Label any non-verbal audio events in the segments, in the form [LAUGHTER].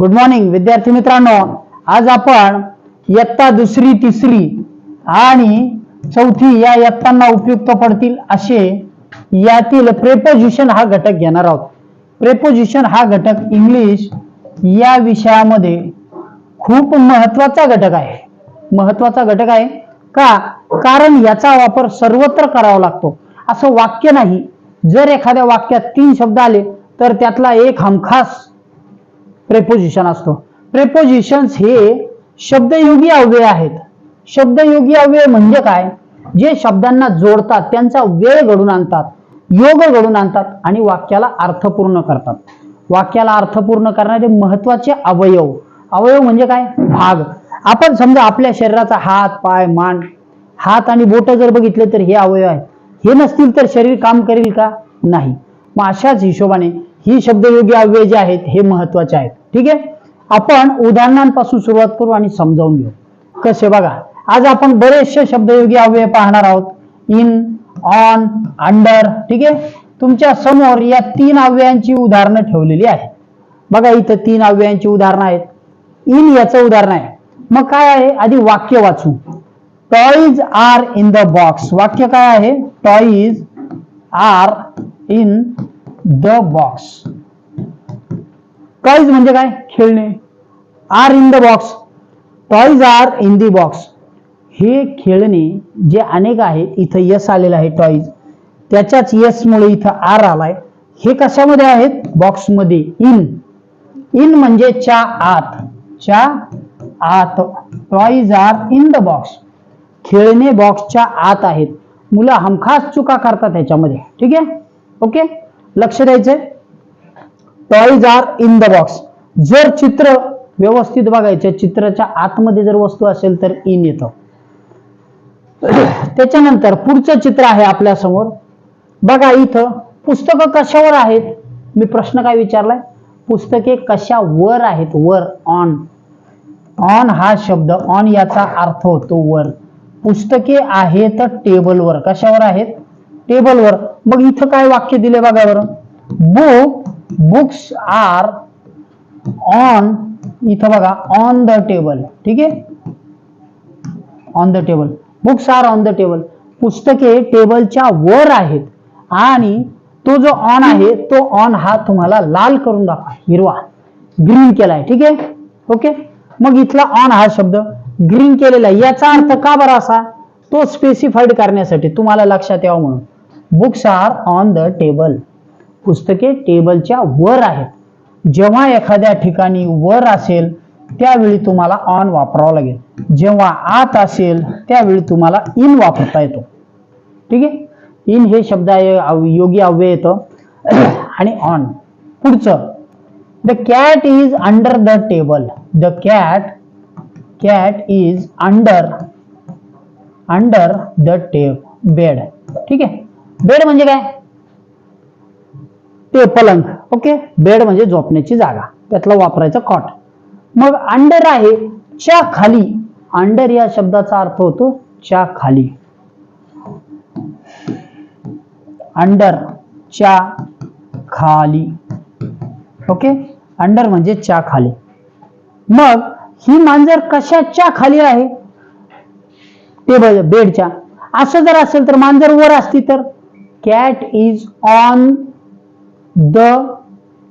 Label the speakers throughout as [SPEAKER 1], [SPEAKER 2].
[SPEAKER 1] Good morning विद्यार्थी मित्रांनो. आज आपण इयत्ता दुसरी तिसरी आणि चौथी या इयत्तांना उपयुक्त पडतील असे यातील प्रेपोजिशन हा घटक घेणार आहोत. प्रेपोजिशन हा घटक इंग्लिश या विषयामध्ये खूप महत्त्वाचा घटक आहे. महत्त्वाचा घटक आहे. का? कारण याचा वापर सर्वत्र करावा लागतो. असं वाक्य नाही. जर एखाद्या वाक्यात तीन शब्द आले तर त्यातला एक हमखास प्रेपोजिशन असतो. प्रेपोजिशन्स हे शब्दयोगी अव्यय आहेत. शब्दयोगी अव्यय म्हणजे काय? जे शब्दांना जोडतात त्यांचा वेळ घडून आणतात योग घडून आणतात आणि वाक्याला अर्थपूर्ण करतात. वाक्याला अर्थपूर्ण करणारे महत्त्वाचे अवयव. अवयव म्हणजे काय? भाग. आपण समजा आपल्या शरीराचा हात पाय मान हात आणि बोट जर बघितले तर हे अवयव आहेत. हे नसतील तर शरीर काम करेल का? नाही. मग अशाच हिशोबाने ही शब्दयोगी अव्यय जे आहेत हे महत्त्वाचे आहेत. ठीक आहे? आपण उदाहरणांपासून सुरुवात करू आणि समजावून घेऊ. कसे बघा आज आपण बरेचसे शब्दयोगी अव्यय पाहणार आहोत. इन ऑन अंडर ठीक आहे? तुमच्यासमोर या तीन अव्ययांची उदाहरणं ठेवलेली आहेत. बघा इथं तीन अव्ययांची उदाहरणं आहेत. इन याचं उदाहरण आहे. मग काय आहे? आधी वाक्य वाचू. Toys are in the box वाक्य काय आहे? Toys are in the box toys म्हणजे काय? खेळणे. Are in the box toys are in the box हे खेळणे जे अनेक आहेत इथं यस आलेलं आहे टॉईज त्याच्याच यसमुळे इथं आर आलाय. हे कशामध्ये आहेत? बॉक्समध्ये इन इन म्हणजे च्या आत. च्या आत. Toys are in the box खेळणे बॉक्सच्या आत आहेत. मुलं हमखास चुका करतात त्याच्यामध्ये. ठीक आहे? ओके लक्ष द्यायचंय? Toys are in the box जर चित्र व्यवस्थित बघायचं चित्राच्या आतमध्ये जर वस्तू असेल तर इन येतं. [CLEARS THROAT] त्याच्यानंतर पुढचं चित्र आहे आपल्यासमोर. बघा इथं पुस्तकं कशावर आहेत? मी प्रश्न काय विचारलाय? पुस्तके कशावर आहेत? वर ऑन ऑन हा शब्द ऑन याचा अर्थ होतो वर. पुस्तके आहेत टेबलवर. कशावर आहेत? टेबलवर. मग इथं काय वाक्य दिले बघा बरं. बुक बुक्स आर ऑन इथं बघा ऑन द टेबल ठीक आहे? On the table books are on the table पुस्तके टेबलच्या वर आहेत. आणि तो जो ऑन आहे तो ऑन हा तुम्हाला लाल करून दाखवा हिरवा. ग्रीन केलाय ठीक आहे? ओके मग इथला ऑन हा शब्द ग्रीन केलेला आहे. याचा अर्थ का बरा असा? तो स्पेसिफाईड करण्यासाठी तुम्हाला लक्षात यावं म्हणून. Books are on the table पुस्तके टेबलच्या वर आहेत. जेव्हा एखाद्या ठिकाणी वर असेल त्यावेळी तुम्हाला ऑन वापरावं लागेल. जेव्हा आत असेल त्यावेळी तुम्हाला इन वापरता येतो. ठीक आहे? इन हे शब्द आहे योगी अव्यय येतं. [CLEARS THROAT] आणि ऑन पुढचं. The cat is under the table the cat cat is under under the tab bed ठीक आहे? बेड म्हणजे काय? ते पलंग ओके? बेड म्हणजे झोपण्याची जागा. त्यातला वापरायचा कॉट मग अंडर आहे च्या खाली. अंडर या शब्दाचा अर्थ होतो च्या खाली. अंडर च्या खाली. ओके? अंडर म्हणजे च्या खाली. मग ही मांजर कशाच्या खाली आहे? टेबल बेडच्या असं जर असेल तर मांजर वर असती तर. Cat is on the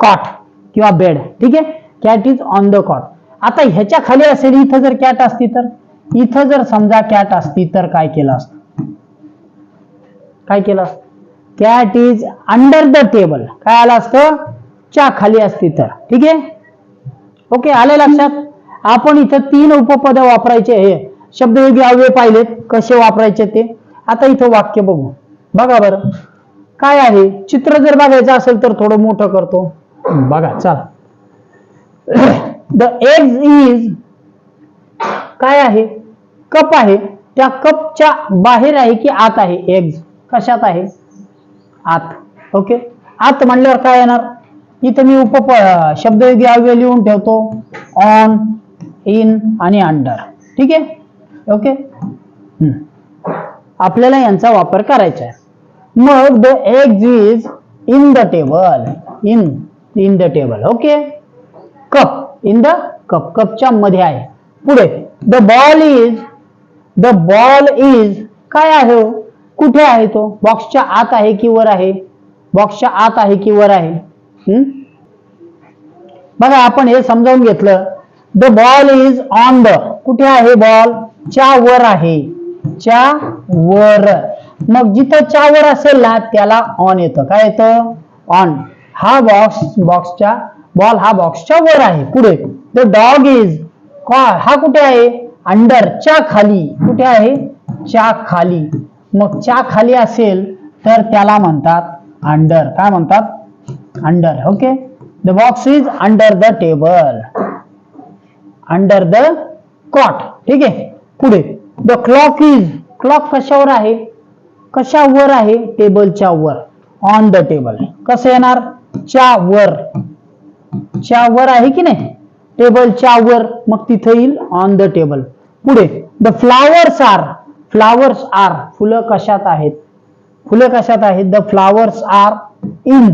[SPEAKER 1] cot किंवा बेड ठीक आहे? Cat is on the cot आता ह्याच्या खाली असेल इथं जर कॅट असती तर? इथं जर समजा कॅट असती तर काय केलं असतं? काय केलं असतं? Cat is under the table काय आलं असतं? च्या खाली असती तर. ठीक आहे? ओके आले लक्षात? आपण इथं तीन उपपद वापरायचे हे. शब्दयोगी अव्यय पाहिलेत. कसे वापरायचे ते? आता इथं वाक्य बघू. बघा बरं. काय आहे? चित्र जर बघायचं असेल तर थोडं मोठं करतो. बघा चला. द एग्ज इज काय आहे? कप आहे. त्या कपच्या बाहेर आहे की आत आहे? एग्ज कशात आहे? आत. ओके आत म्हणल्यावर काय येणार? इथं मी उप शब्दयोगी अव्यय लिहून ठेवतो. ऑन इन आणि अंडर ठीक आहे? ओके हम्म. आपल्याला यांचा वापर करायचा आहे. मग the eggs is in the table in in the table okay cup in the cup कपच्या मध्ये आहे. पुढे the ball is the ball is काय आहे? कुठे आहे तो? बॉक्सच्या आत आहे की वर आहे? बॉक्सच्या आत आहे की वर आहे? हम्म? बघा आपण हे समजावून घेतलं. The ball is on the कुठे आहे बॉल च्या वर आहे. च्या वर. मग जिथं चावर असेल ना त्याला ऑन येतं. काय येतं? ऑन हा बॉक्स बॉक्सच्या बॉल हा बॉक्सच्या वर आहे पुढे. द डॉग इज हा कुठे आहे? अंडर च्या खाली. कुठे आहे? च्या खाली. मग च्या खाली असेल तर त्याला म्हणतात अंडर काय म्हणतात? Under okay the box is under the table under the cot ठीक आहे? पुढे. द क्लॉक इज क्लॉक कशावर आहे? कशावर आहे? टेबलच्या वर. ऑन द टेबल कसं येणार? च्या वर. च्या वर आहे की नाही? टेबलच्या वर. मग तिथे येईल ऑन द टेबल पुढे the flowers are flowers are फुलं कशात आहेत? फुलं कशात आहेत? The flowers are in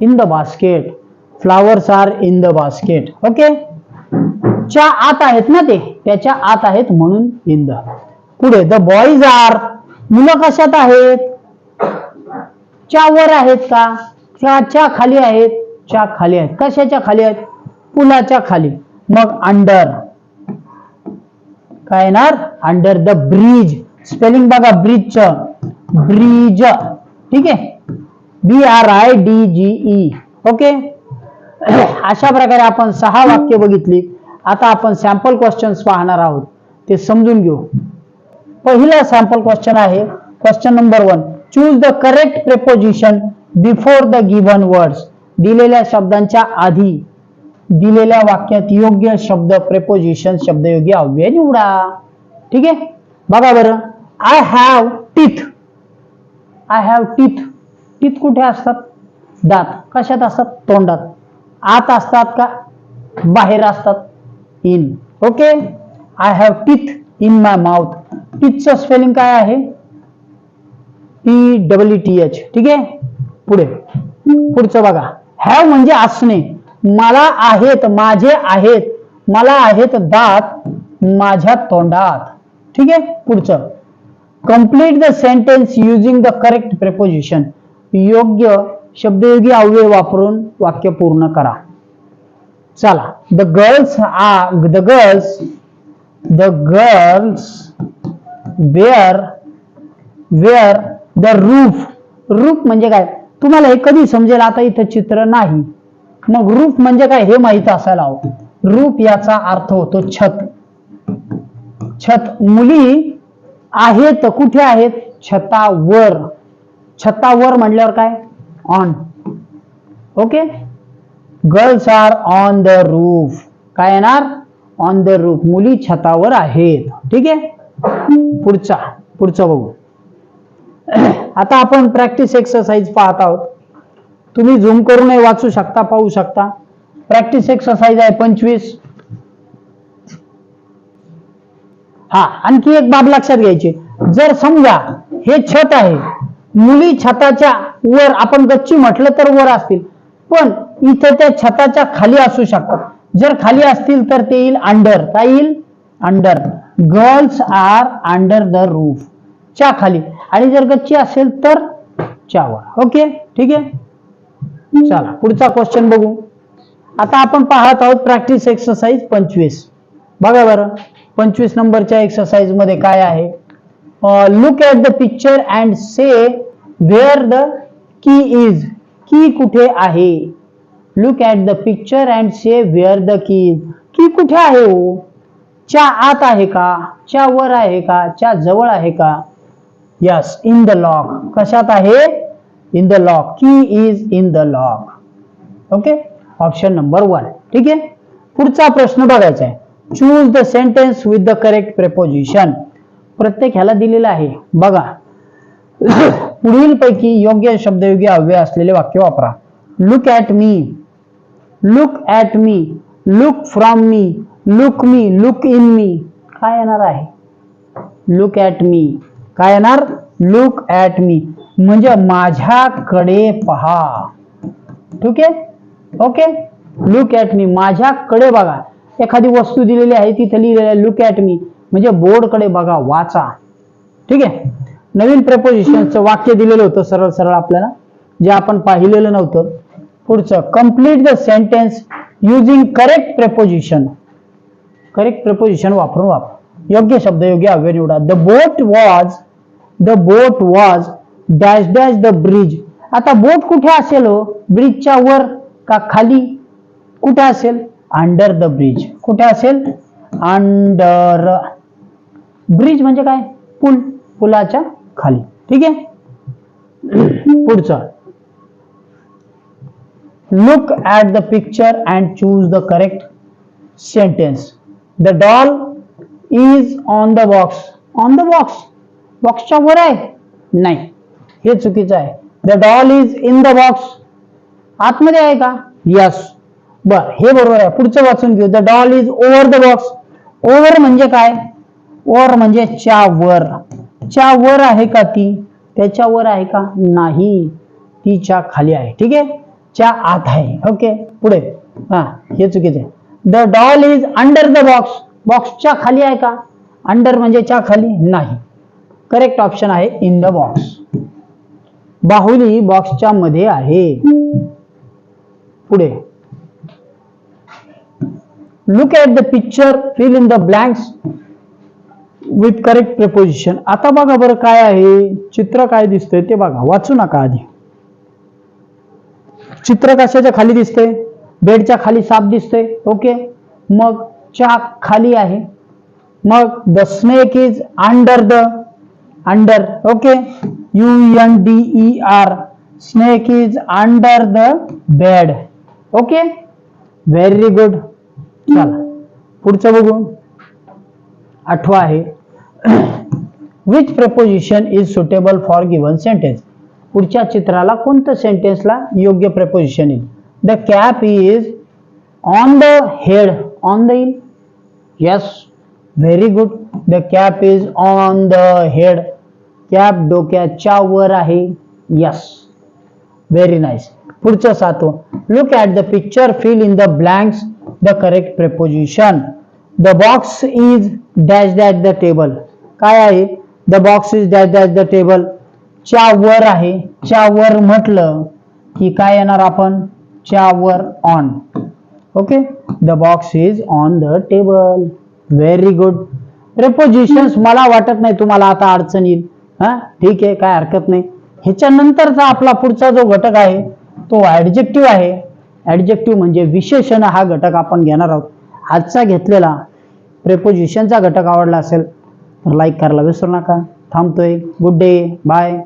[SPEAKER 1] in the basket flowers are in the basket okay च्या आत आहेत ना ते? त्याच्या आत आहेत म्हणून इन द पुढे द बॉईज आर मुलं कशात आहेत? च्या वर आहेत का? च्या च्या खाली आहेत? च्या खाली आहेत. कशाच्या खाली आहेत? पुलाच्या खाली. मग अंडर काय येणार? अंडर द ब्रिज स्पेलिंग बघा ब्रिजचं ब्रिज ठीक आहे? B R I D G E okay अशा प्रकारे आपण सहा वाक्य बघितली. आता आपण सॅम्पल क्वेश्चन्स पाहणार आहोत. ते समजून घेऊ. पहिला सॅम्पल क्वेश्चन आहे. Question number one choose the correct preposition before the given words दिलेल्या शब्दांच्या आधी दिलेल्या वाक्यात योग्य शब्द प्रेपोजिशन योग्य अव्यय निवडा. ठीक आहे? बघा बरं. I have teeth I have teeth teeth कुठे असतात? दात. कशात असतात? तोंडात. आत असतात का? बाहेर असतात. In okay I have teeth in my mouth टीचचं spelling काय आहे? टी डब्ल्यू टी एच ठीक आहे? पुढे. पुढचं बघा. हॅव म्हणजे असणे. मला आहेत माझे आहेत मला आहेत दात माझ्या तोंडात. ठीक आहे? पुढचं. Complete the sentence using the correct preposition योग्य शब्दयोगी अव्यय वापरून वाक्य पूर्ण करा. चला. The girls ah the girls the girls where where the roof roof म्हणजे काय? तुम्हाला हे कधी समजेल? आता इथं चित्र नाही. मग रूफ म्हणजे काय? हे माहीत असायला हवं. रूफ याचा अर्थ होतो छत. छत मुली आहेत कुठे आहेत? छतावर. छतावर म्हटल्यावर काय? On okay girls are on the roof काय येणार? ऑन द रूफ मुली छतावर आहेत. ठीक आहे? पुढचा पुढचा बघू. आता आपण प्रॅक्टिस एक्सरसाइज पाहत आहोत. तुम्ही झूम करूनही वाचू शकता पाहू शकता. प्रॅक्टिस एक्सरसाइज आहे पंचवीस. हा आणखी एक बाब लक्षात घ्यायची. जर समजा हे छत आहे मुली छताच्या वर आपण गच्ची म्हटलं तर वर असतील. पण इथे त्या छताच्या खाली असू शकतात. जर खाली असतील तर ते येईल अंडर काय येईल? Under girls are under the roof च्या खाली. आणि जर गच्ची असेल तर च्यावर. ओके ठीक आहे? चला पुढचा क्वेश्चन बघू. आता आपण पाहत आहोत प्रॅक्टिस एक्सरसाइज पंचवीस. बघा बरं पंचवीस नंबरच्या एक्सरसाइजमध्ये काय आहे? Look at the picture and say where the key is key कुठे आहे? Look at the picture and say where the key is key कुठे आहे हो? च्या आत आहे का? च्या वर आहे का? च्या जवळ आहे का? यस इन द लॉक कशात आहे? In the lock key is in the lock okay option number one ठीक आहे? पुढचा प्रश्न बघायचा आहे. Choose the sentence with the correct preposition प्रत्येक ह्याला दिलेला आहे. बघा. [COUGHS] पुढील पैकी योग्य शब्दयोगी अव्यय असलेले वाक्य वापरा. Look at me look at me look from me look me look in me काय येणार आहे? लुक ॲट मी काय येणार? लुक ॲट मी म्हणजे माझ्याकडे पहा. ठीक आहे? ओके लुक ॲट मी माझ्याकडे बघा. एखादी वस्तू दिलेली आहे तिथे लिहिलेली आहे लुक ॲट मी म्हणजे बोर्डकडे बघा वाचा. ठीक आहे? नवीन प्रपोजिशनचं वाक्य दिलेलं होतं सरळ सरळ आपल्याला. जे आपण पाहिलेलं नव्हतं. पुढचं complete the sentence using correct preposition correct preposition वापरून वापर. योग्य शब्द योग्य अव्यय निवडा. The boat was the boat was dash dash the bridge आता बोट कुठे असेल हो? ब्रिजच्या वर का खाली? कुठे असेल? अंडर द ब्रिज कुठे असेल? अंडर ब्रिज म्हणजे काय? पूल. पुलाच्या खाली. ठीक आहे? पुढचं. Look at the picture and choose the correct sentence the doll is on the box on the box बॉक्सच्या वर आहे? नाही. हे चुकीचं आहे. The doll is in the box आतमध्ये आहे का? यस बर हे बरोबर आहे. पुढचं वाचून घेऊ. The doll is over the box over म्हणजे काय? ओव्हर म्हणजे च्या वर. च्या वर आहे का ती? त्याच्यावर आहे का? नाही. तीच्या खाली आहे. ठीक आहे? च्या आत आहे. ओके पुढे. हा हे चुकीचं आहे. The doll is under the box बॉक्सच्या खाली आहे का? अंडर म्हणजे च्या खाली नाही. करेक्ट ऑप्शन आहे इन द बॉक्स बाहुली बॉक्सच्या मध्ये आहे. पुढे. Look at the picture fill in the blanks with correct preposition आता बघा बरं काय आहे. चित्र काय दिसतंय ते बघा. वाचू नका आधी. चित्र कशाच्या खाली दिसतंय? बेडच्या खाली साप दिसतोय. ओके? मग चाक खाली आहे. मग the snake is under the under okay? U N D E R snake is under the bed okay? Very good चला पुढचं बघू. आठवा आहे. Which preposition is suitable for given sentence पुढच्या चित्राला कोणतं सेंटेन्सला योग्य प्रपोजिशन येईल? The cap is on the head on the hill yes very good the cap is on the head cap डोक्याच्या वर आहे. यस व्हेरी नाईस पुढचं सातवं. Look at the picture fill in the blanks the correct preposition the box is dash dash the table काय आहे? The box is dash dash the table च्या वर आहे. च्या वर म्हटलं की काय येणार आपण? च्या वर on okay the box is on the table very good prepositions मला वाटत नाही तुम्हाला आता अडचण येईल. हा? ठीक आहे काय हरकत नाही. ह्याच्यानंतरचा आपला पुढचा जो घटक आहे तो ऍडजेक्टिव्ह आहे. ऍडजेक्टिव्ह म्हणजे विशेषण हा घटक आपण घेणार आहोत. आजचा घेतलेला प्रेपोजिशनचा घटक आवडला असेल तर लाईक करायला विसरू नका. थांबतोय. Good day bye